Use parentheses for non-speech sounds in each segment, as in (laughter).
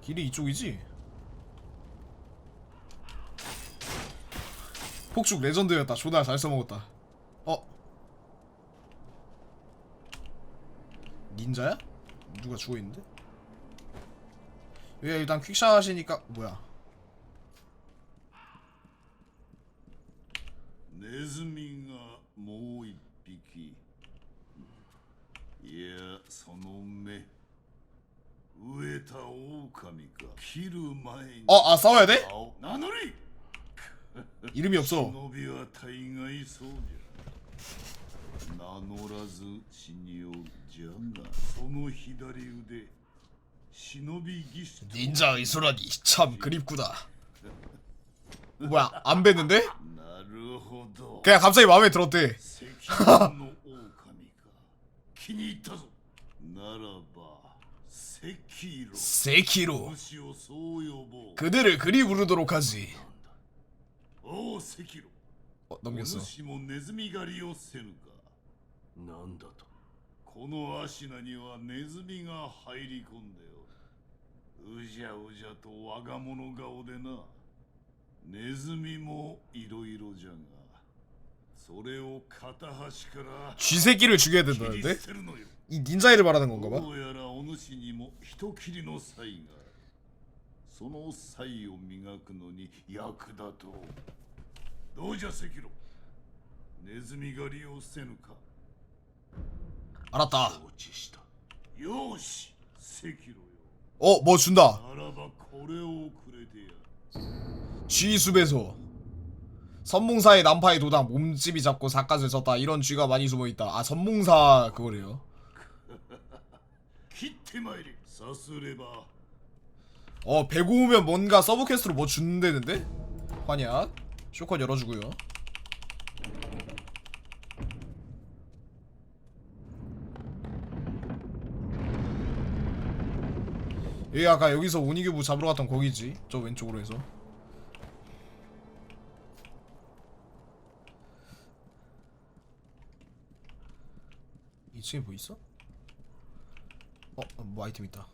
길이 이쪽이지? 폭죽 레전드였다 존나 잘 써먹었다 어? 닌자야? 누가 죽어있는데? 여기가 일단 퀵샷 하시니까 뭐야 ネズミがもう一匹いやその目 飢えた狼か切る前に 어? 아 싸워야 돼? 青名乗り 이름이 없어 忍びは大概そうじゃ名乗らず死におるじゃがその左腕忍び儀式 닌자 의술하니 참 그립구나 뭐야 안 뵀는데? なるほど 그냥 갑자기 마음에 들었대 赤狼の狼か気に入ったぞならば赤狼 세키로 主をそう呼ぼう 그들을 그리 부르도록 하지 おう赤狼 어 お 넘겼어 主もネズミ狩りをせぬかなんだとこの足名にはネズミが入り込んでおるうじゃうじゃと我が物顔でなネズミもいろいろじゃがそれを片端から 쥐새끼를 죽여야 切り 된다는데? 捨てるのよ 이 닌자애를 말하는 건가 봐 どうやらお主にも人斬りの才があるその才を磨くのに役立とうどうじゃ赤狼ネズミ狩りをせぬか 알았다 承知したよし赤狼よ 어 뭐 준다 ならばこれをくれてやる 쥐숲에서 선봉사의 난파의 도당 몸집이 잡고 사갓을 썼다. 이런 쥐가 많이 숨어있다. 아 선봉사 그거래요. 어 배고우면 뭔가 서브캐스트로 뭐 준대는데? 환약 쇼컷 열어주고요. 이 아까 여기서 오니교부 잡으러 갔던 거기지? 저 왼쪽으로 해서. 이층에 뭐 있어? 어, 어, 뭐 아이템 있다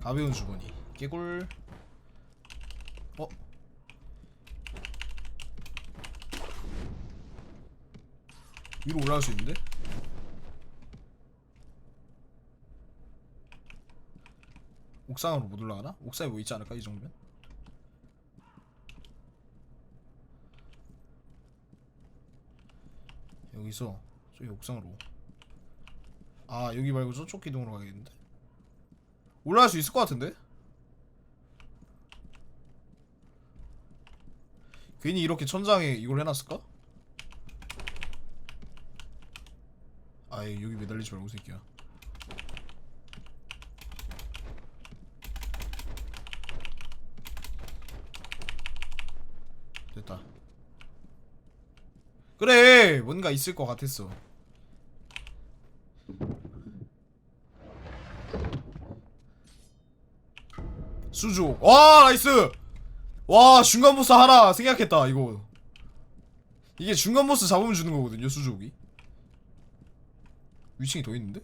가벼운 주머니 개굴 어? 위로 올라갈 수 있는데? 옥상으로 못 올라가나? 옥상에 뭐 있지 않을까 이 정도면? 여기서 저기 옥상으로 아 여기 말고 저쪽 기둥으로 가야겠는데? 올라갈 수 있을 것 같은데? 괜히 이렇게 천장에 이걸 해놨을까? 아 여기 매달리지 말고 이 새끼야 됐다 그래 뭔가 있을 것 같았어. 수족 와 나이스! 와 중간 보스 하나 생각했다 이거. 이게 중간 보스 잡으면 주는 거거든요 수족이 위층이 더 있는데?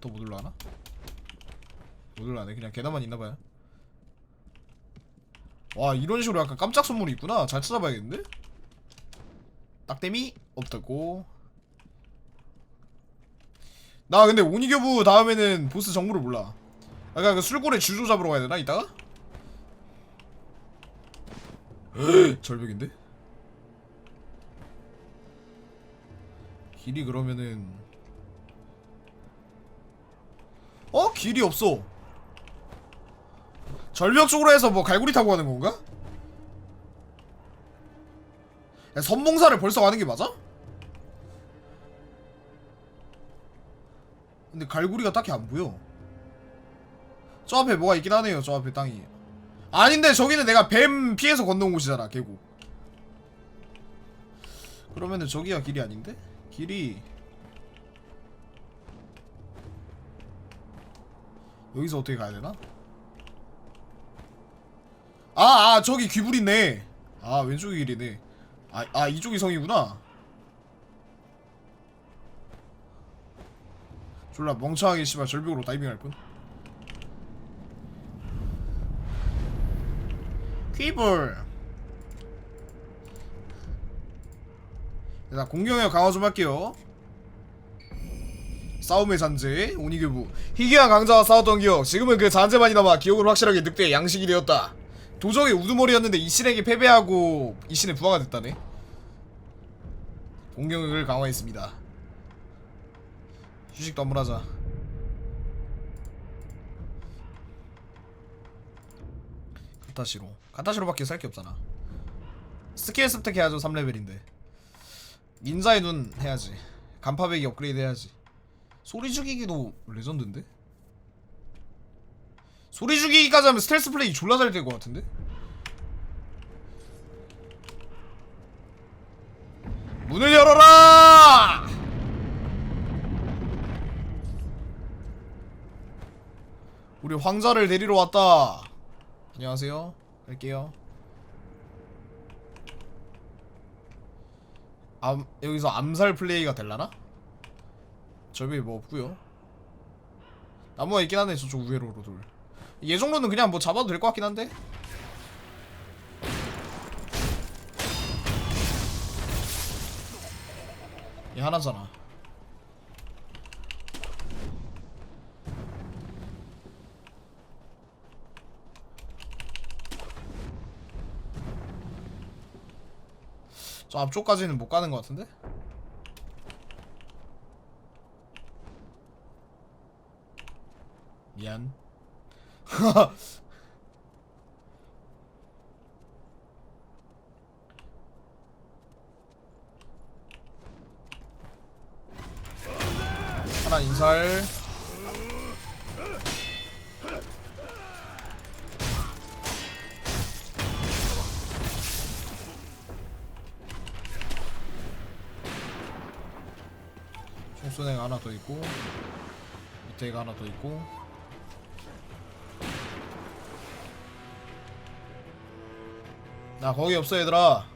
더 못 올라가나? 못 올라가네. 그냥 계단만 있나봐요 와 이런 식으로 약간 깜짝 선물이 있구나 잘 찾아봐야겠는데? 딱땜이 없다고 나 근데 오니교부 다음에는 보스 정보를 몰라 아까 그 술고래 주조 잡으러 가야 되나 이따가? (gasps) 절벽인데? 길이 그러면은 어? 길이 없어 절벽 쪽으로 해서 뭐 갈고리 타고 가는 건가? 야, 선봉사를 벌써 가는 게 맞아? 근데 갈고리가 딱히 안 보여 저 앞에 뭐가 있긴 하네요 저 앞에 땅이 아닌데 저기는 내가 뱀 피해서 건너온 곳이잖아 계곡 그러면은 저기가 길이 아닌데? 길이 여기서 어떻게 가야 되나? 아, 아 저기 귀불 있네 아 왼쪽이 길이네 아, 아 이쪽이 성이구나 졸라 멍청하게 씨발 절벽으로 다이빙할 뿐. 퀴볼. 자 공격력 강화 좀 할게요. 싸움의 잔재 오니교부 희귀한 강자와 싸웠던 기억 지금은 그 잔재만이 남아 기억을 확실하게 늑대의 양식이 되었다 도적의 우두머리였는데 이신에게 패배하고 이신의 부하가 됐다네. 공격력을 강화했습니다. 휴식도 한번 하자. 카타시로. 카타시로밖에 살 게 없잖아. 스킬 습득 해야죠 3레벨인데. 인자의 눈 해야지. 간파배기 업그레이드 해야지. 소리 죽이기도 레전드인데? 소리 죽이기까지 하면 스텔스 플레이 졸라 잘 될 것 같은데? 문을 열어라! 우리 황자를 데리러 왔다. 안녕하세요. 갈게요. 암, 여기서 암살 플레이가 될라나? 저기 뭐 없고요. 나무가 있긴 한데 저쪽 우회로로 돌. 얘 정도는 그냥 뭐 잡아도 될 것 같긴 한데. 하나잖아. 저 앞쪽까지는 못 가는 것 같은데? 미안. (laughs) 하나 인살. 총순애가 하나 더 있고 밑에가 하나 더 있고 나 거기 없어 얘들아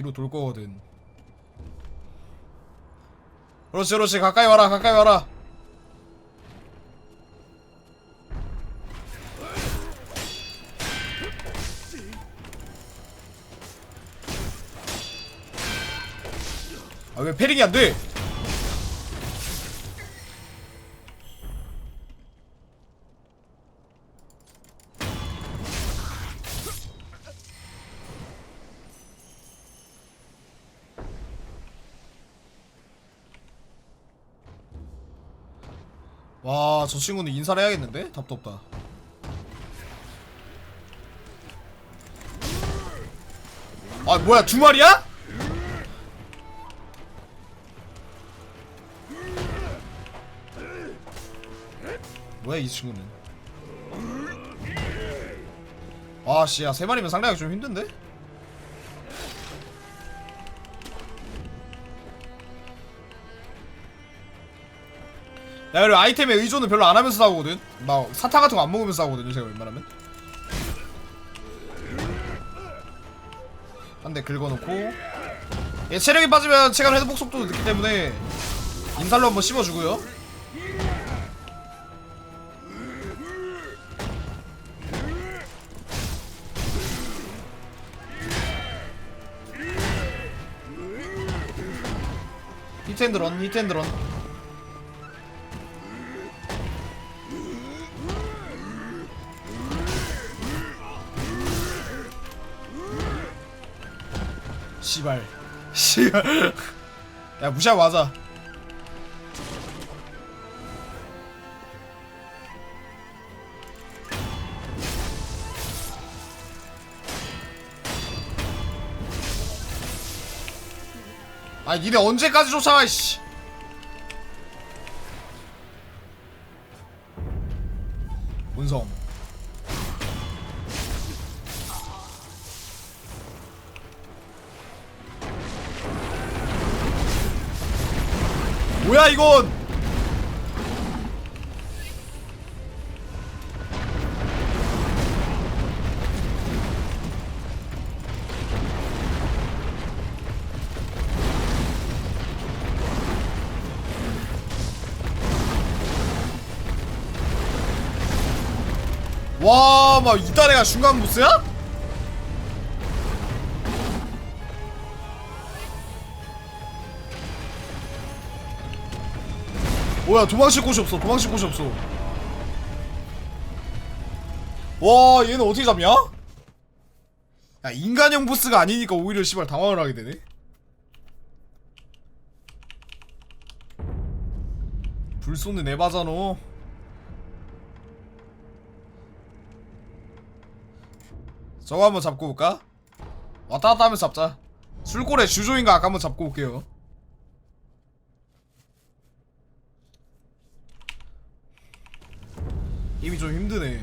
뒤로 돌 거거든. 그렇지 그렇지. 가까이 와라 가까이 와라. 아 왜 패링이 안 돼? 친구는 인사를 해야겠는데? 답도 없다. 아, 뭐야, 두 마리야? 뭐야, 이 친구는? 아, 씨, 야, 세 마리면 상대하기 좀 힘든데? 야 그리고 아이템에 의존은 별로 안 하면서 싸우거든. 막 사탕 같은 거 안 먹으면서 싸우거든요 제가 웬만하면. 한 대 긁어놓고. 얘 체력이 빠지면 체감 회복 속도도 늦기 때문에 인살로 한번 씹어주고요. 히트앤드런 히트앤드런 씨발. 씨발. 야 무시하고 하자 아 니네 언제까지 쫓아와 씨 뭐야 이건 와막 이딴 애가 중간 보스야? 뭐야, 도망칠 곳이 없어. 도망칠 곳이 없어. 와, 얘는 어떻게 잡냐? 야, 인간형 보스가 아니니까 오히려 씨발 당황을 하게 되네. 불 쏘는 에바잖아. 저거 한번 잡고 올까? 왔다 갔다 하면서 잡자 술골의 주조인가 아까 한번 잡고 올게요 힘이 좀 힘드네.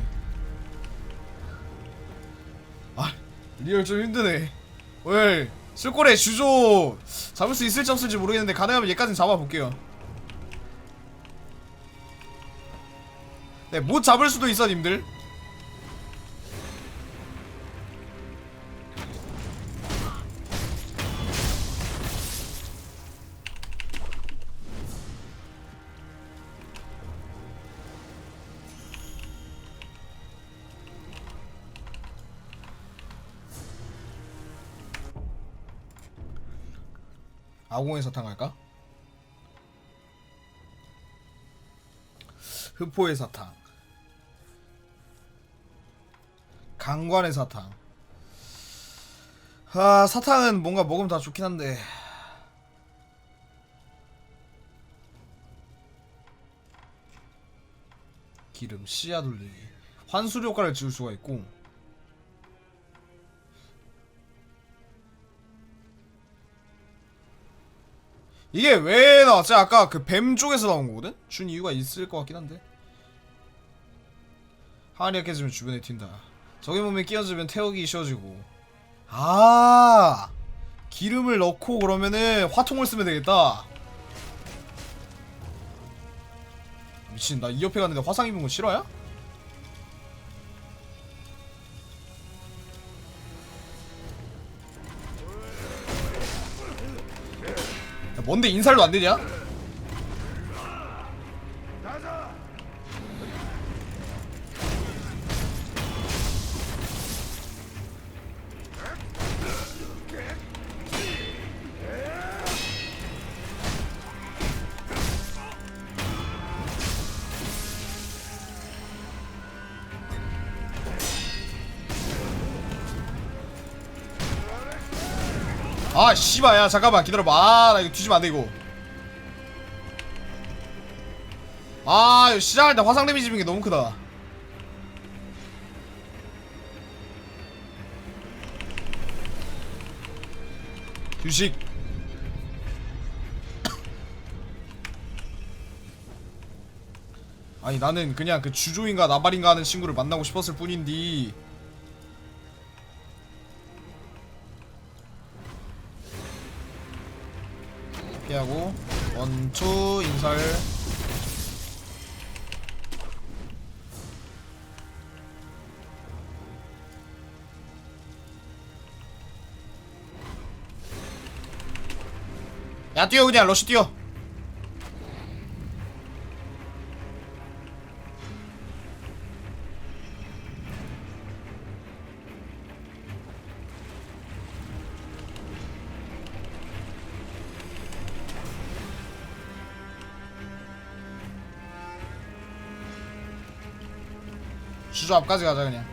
아 리얼 좀 힘드네. 왜 술골의 주조 잡을 수 있을지 없을지 모르겠는데 가능하면 얘까지는 잡아볼게요. 네못 잡을 수도 있어 님들 아공의 사탕 할까? 흑포의 사탕. 강관의 사탕. 아 사탕은 뭔가 먹으면 다 좋긴 한데. 기름 씨앗 올리기. 환술 효과를 지울 수가 있고 이게 왜 나왔지? 아까 그 뱀 쪽에서 나온 거거든? 준 이유가 있을 것 같긴 한데 항아리가 깨지면 주변에 튄다 적의 몸에 끼어들면 태우기 쉬워지고 아 기름을 넣고 그러면은 화통을 쓰면 되겠다 미친 나 이 옆에 갔는데 화상 입은 거 싫어야? 뭔데 인살도 안 되냐? 씨발 야 잠깐만 기다려봐. 아나 이거 뒤지면 안돼 이거. 아 이거 시작할 때 화상 데미지 입은 게 너무 크다. 휴식. 아니 나는 그냥 그 주조인가 나발인가 하는 친구를 만나고 싶었을 뿐인디 인살 야 뛰어 그냥. 러쉬 뛰어 주조 앞까지 가자 그냥.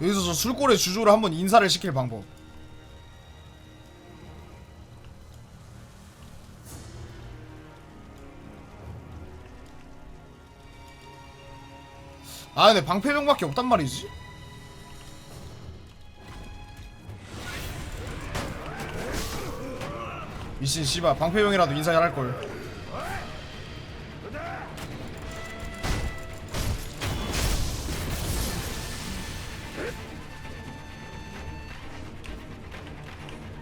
여기서 저 술골의 주조를 한번 인사를 시킬 방법 아 근데 방패병밖에 없단 말이지? 미친 씨발. 방패병이라도 인사 잘할걸.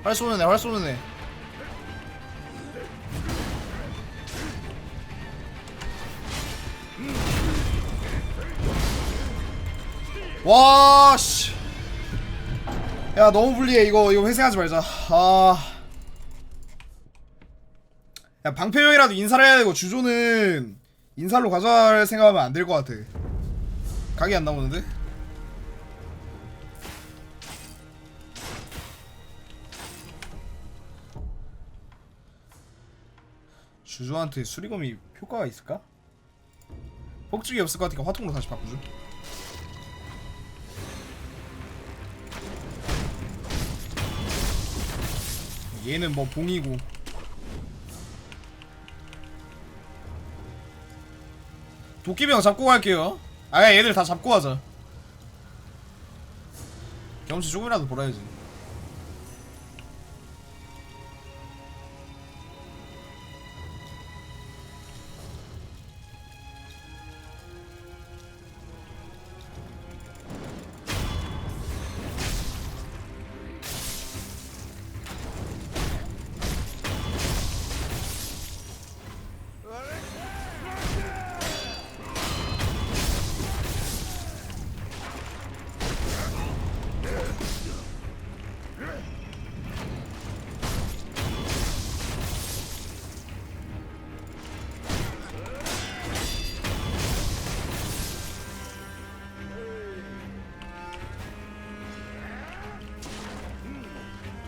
활 쏘는 애, 활 쏘는 애. 와 씨. 야 너무 불리해 이거 이거 회생하지 말자. 아. 야 방패명이라도 인사를 해야 되고 주조는 인사로 가져갈 생각하면 안 될 것 같아. 각이 안 나오는데? 주조한테 수리검이 효과가 있을까? 폭죽이 없을 것 같으니까 화통으로 다시 바꾸죠. 얘는 뭐 봉이고. 도끼병 잡고 갈게요. 아 얘들 다 잡고 가자. 경치 조금이라도 벌어야지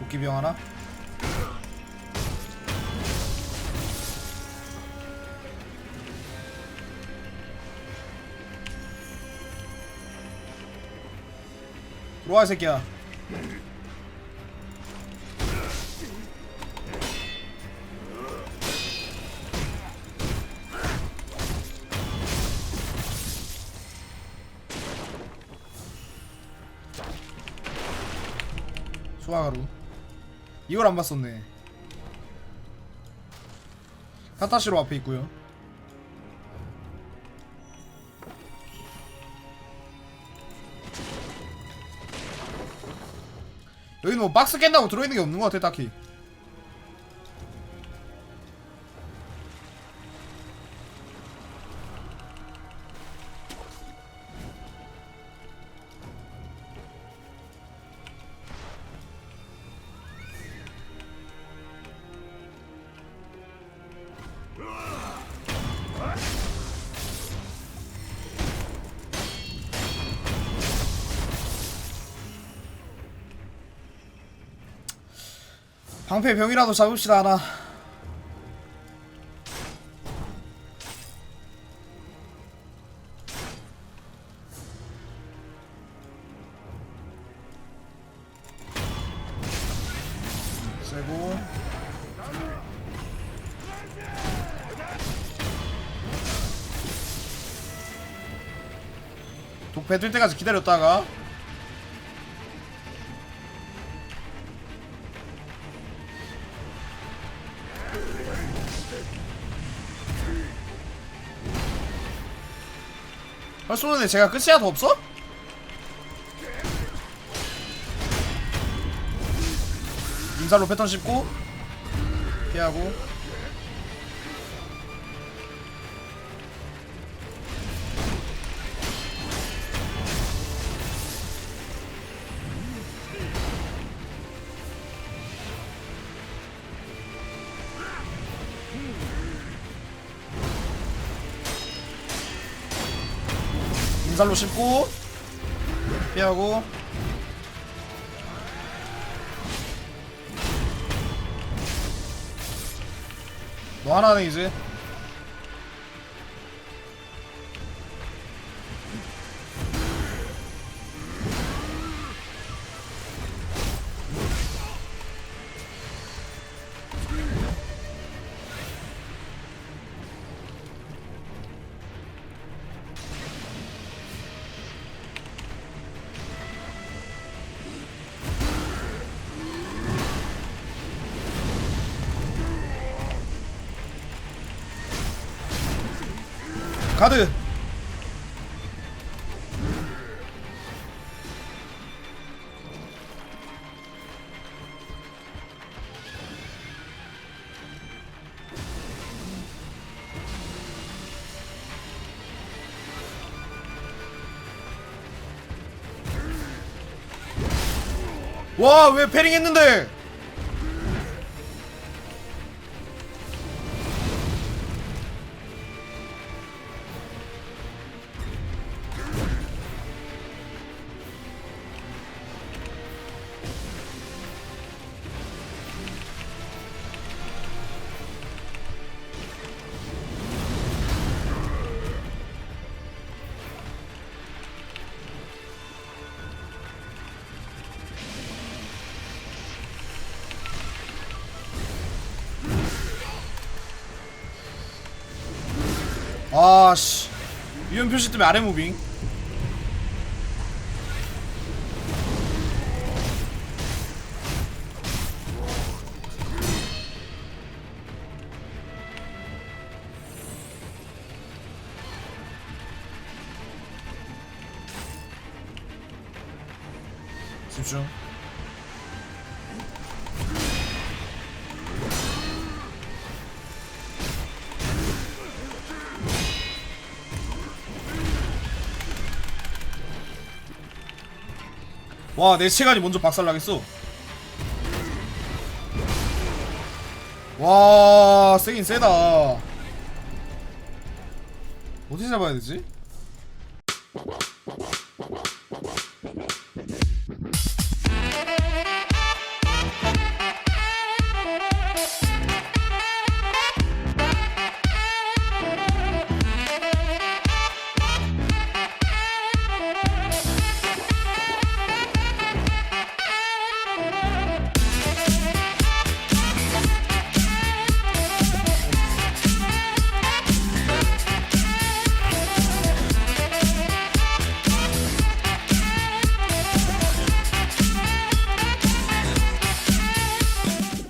도끼병 하나? 들어와 이 새끼야 이걸 안 봤었네. 카타시로 앞에 있고요. 여기는 뭐 박스 깬다고 들어있는 게 없는 것 같아 딱히 방패 병이라도 잡읍시다 하나. 세고. 독배 뜰 때까지 기다렸다가 할 쏘는데 제가 끝이야 더 없어? 인살로 패턴 씹고 피하고 인살로 씹고 피하고. 너 하나 는 이제 가드. 와 왜 패링 했는데? 위험 표시 때문에 아래 무빙. 집중 와내 체간이 먼저 박살나겠어 와 세긴 세다 어디 잡아야 되지?